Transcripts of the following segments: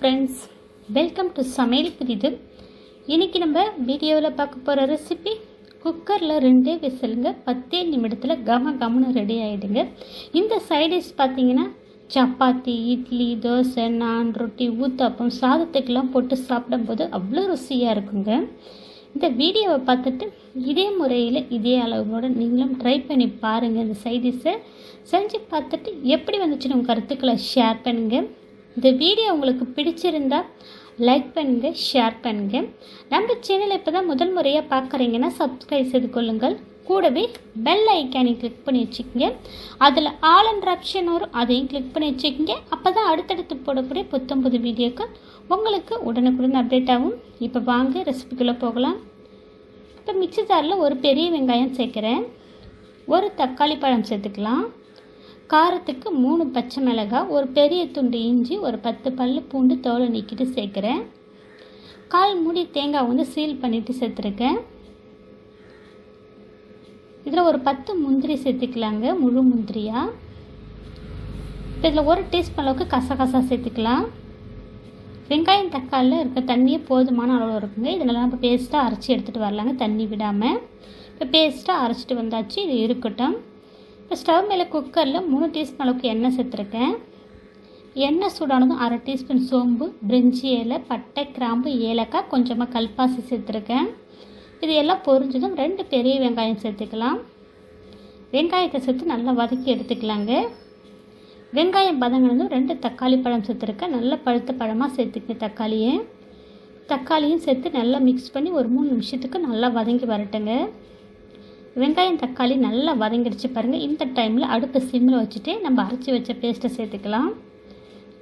Friends welcome to சமையல் புதிது. இன்றைக்கி நம்ம வீடியோவில் பார்க்க போகிற ரெசிபி குக்கரில் ரெண்டே விசிலுங்க பத்தே நிமிடத்தில் கம கமனு ரெடி ஆகிடுங்க இந்த சைடிஷ் பார்த்தீங்கன்னா சப்பாத்தி இட்லி தோசை நான் ரொட்டி ஊத்தாப்பம் சாதத்துக்கெல்லாம் போட்டு சாப்பிடும்போது அவ்வளோ ருசியாக இருக்குங்க. இந்த வீடியோவை பார்த்துட்டு இதே முறையில் இதே அளவோடு நீங்களும் ட்ரை பண்ணி பாருங்கள் இந்த சைடிஷை செஞ்சு பார்த்துட்டு எப்படி வந்துச்சுன்னு உங்கள் கருத்துக்களை ஷேர் பண்ணுங்கள் இந்த வீடியோ உங்களுக்கு பிடிச்சிருந்தா லைக் பண்ணுங்கள் ஷேர் பண்ணுங்கள் நம்ம சேனலை இப்போ தான் முதல் முறையாக பார்க்குறீங்கன்னா சப்ஸ்கிரைப் செய்து கொள்ளுங்கள். கூடவே பெல் ஐக்கானை கிளிக் பண்ணி வச்சுக்கோங்க. அதில் ஆல் அண்ட் ஆப்ஷன் வரும் அதையும் கிளிக் பண்ணி வச்சுக்கோங்க. அப்போ தான் அடுத்தடுத்து போடக்கூடிய புத்தம்புது வீடியோக்கள் உங்களுக்கு உடனுக்குடன் அப்டேட் ஆகும். இப்போ வாங்க ரெசிபிக்குள்ளே போகலாம். இப்போ மிக்சி ஜாரில் ஒரு பெரிய வெங்காயம் சேர்க்குறேன். ஒரு தக்காளி பழம் சேர்த்துக்கலாம். காரத்துக்கு மூணு பச்சை மிளகாய் ஒரு பெரிய துண்டு இஞ்சி ஒரு பத்து பல் பூண்டு தோலை நீக்கிட்டு சேர்க்குறேன். கால் மூடி தேங்காய் வந்து சீல் பண்ணிவிட்டு சேர்த்துருக்கேன். இதில் ஒரு பத்து முந்திரி சேர்த்துக்கலாங்க முழு முந்திரியாக இப்போ இதில் ஒரு டீஸ்பூன் அளவுக்கு கசகசா சேர்த்துக்கலாம். வெங்காயம் தக்காளியில் இருக்க தண்ணியே போதுமான அளவு இருக்குங்க. இதெல்லாம் நம்ம பேஸ்ட்டாக அரைச்சி எடுத்துகிட்டு வரலாங்க தண்ணி விடாமல் இப்போ பேஸ்ட்டாக அரைச்சிட்டு வந்தாச்சு இது இருக்கட்டும். இப்போ ஸ்டவ் மேலே குக்கரில் மூணு டீஸ்பூன் அளவுக்கு எண்ணெய் சேர்த்துருக்கேன். எண்ணெய் சூடானதும் அரை டீஸ்பூன் சோம்பு பிரிஞ்சி இலை பட்டை கிராம்பு ஏலக்காய் கொஞ்சமாக கல்பாசி சேர்த்துருக்கேன். இது எல்லாம் பொரிஞ்சதும் ரெண்டு பெரிய வெங்காயம் சேர்த்துக்கலாம். வெங்காயத்தை சேர்த்து நல்லா வதக்கி எடுத்துக்கலாங்க. வெங்காயம் பதங்கினதும் ரெண்டு தக்காளி பழம் சேர்த்துருக்கேன். நல்லா பழுத்த பழமாக சேர்த்துக்கங்க தக்காளியை. தக்காளியும் சேர்த்து நல்லா மிக்ஸ் பண்ணி ஒரு மூணு நிமிஷத்துக்கு நல்லா வதங்கி வரட்டுங்க. வெங்காயம் தக்காளி நல்லா வதங்கிடுச்சு பாருங்கள் இந்த டைமில் அடுப்பு சிம்மில் வச்சுட்டு நம்ம அரைச்சி வச்ச பேஸ்ட்டை சேர்த்துக்கலாம்.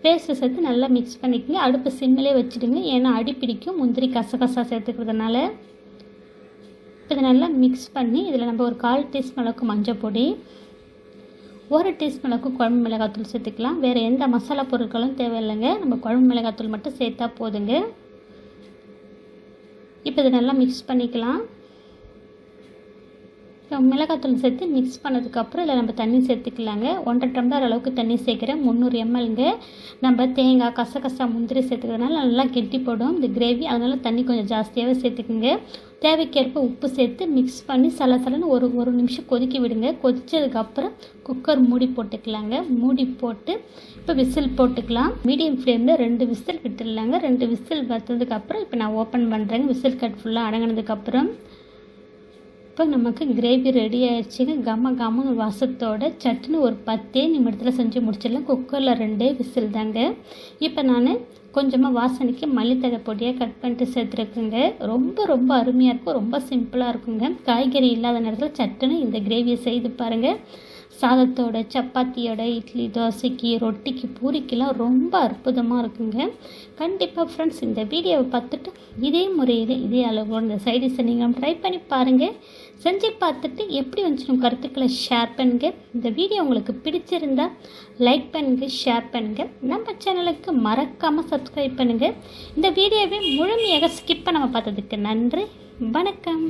பேஸ்ட்டை சேர்த்து நல்லா மிக்ஸ் பண்ணிக்கோங்க. அடுப்பு சிம்மிலே வச்சுடுங்க. ஏன்னா அடி பிடிக்கும். முந்திரி கசகசா சேர்த்துக்கிறதுனால. இதை நல்லா மிக்ஸ் பண்ணி இதில் நம்ம ஒரு கால் டீஸ்பூன் அளவுக்கு மஞ்சள் பொடி ஒரு டீஸ்பூன் அளவுக்கு குழம்பு மிளகாத்தூள் சேர்த்துக்கலாம். வேறு எந்த மசாலா பொருட்களும் தேவையில்லைங்க. நம்ம குழம்பு மிளகாத்தூள் மட்டும் சேர்த்தா போதுங்க. இப்போ இதை நல்லா மிக்ஸ் பண்ணிக்கலாம். மிளகாத்தூள் சேர்த்து மிக்ஸ் பண்ணதுக்கப்புறம் இதில் நம்ம தண்ணி சேர்த்துக்கலாங்க. ஒன்றரை டம்ளர் அளவுக்கு தண்ணி சேர்க்குறேன். முந்நூறு எம்எல்ங்க நம்ம தேங்காய் கசகசா முந்திரி சேர்த்துக்கிறதுனால நல்லா கெட்டி போடும். இந்த கிரேவி அதனால் தண்ணி கொஞ்சம் ஜாஸ்தியாகவே சேர்த்துக்குங்க. தேவைக்கேற்ப உப்பு சேர்த்து மிக்ஸ் பண்ணி சலசலன்னு ஒரு ஒரு நிமிஷம் கொதிக்க விடுங்க. கொதித்ததுக்கப்புறம் குக்கர் மூடி போட்டுக்கலாங்க. மூடி போட்டு இப்போ விசில் போட்டுக்கலாம். மீடியம் ஃப்ளேமில் ரெண்டு விசில் விட்டுடலாங்க. ரெண்டு விசில் வந்ததுக்கப்புறம் இப்போ நான் ஓப்பன் பண்ணுறேங்க விசில் கட் ஃபுல்லாக அடங்கினதுக்கப்புறம் இப்போ நமக்கு கிரேவி ரெடி ஆயிடுச்சுங்க கம கம வாசத்தோட சட்னி ஒரு பத்தே நிமிடத்தில் செஞ்சு முடிச்சிடலாம். குக்கரில் ரெண்டே விசில் தாங்க. இப்போ நான் கொஞ்சமாக வாசனைக்கு மல்லித்தழை பொடியாக கட் பண்ணிட்டு சேர்த்துருக்குங்க. ரொம்ப ரொம்ப அருமையாக இருக்கும். ரொம்ப சிம்பிளாக இருக்குங்க. காய்கறி இல்லாத நேரத்தில் சட்டுன்னு இந்த கிரேவியை செய்து பாருங்கள் சாதத்தோட சப்பாத்தியோட இட்லி தோசைக்கு ரொட்டிக்கு பூரிக்கெல்லாம் ரொம்ப அற்புதமாக இருக்குங்க. கண்டிப்பாக ஃப்ரெண்ட்ஸ் இந்த வீடியோவை பார்த்துட்டு இதே முறையில் இதே அளவோட இந்த சைடிஷை நீங்கள் ட்ரை பண்ணி பாருங்கள் செஞ்சு பார்த்துட்டு எப்படி வந்துச்சு கருத்துக்களை ஷேர் பண்ணுங்கள் இந்த வீடியோ உங்களுக்கு பிடிச்சிருந்தா லைக் பண்ணுங்கள் ஷேர் பண்ணுங்கள் நம்ம சேனலுக்கு மறக்காமல் சப்ஸ்கிரைப் பண்ணுங்கள் இந்த வீடியோவை முழுமையாக ஸ்கிப் பண்ணாமல் பார்த்ததுக்கு நன்றி வணக்கம்.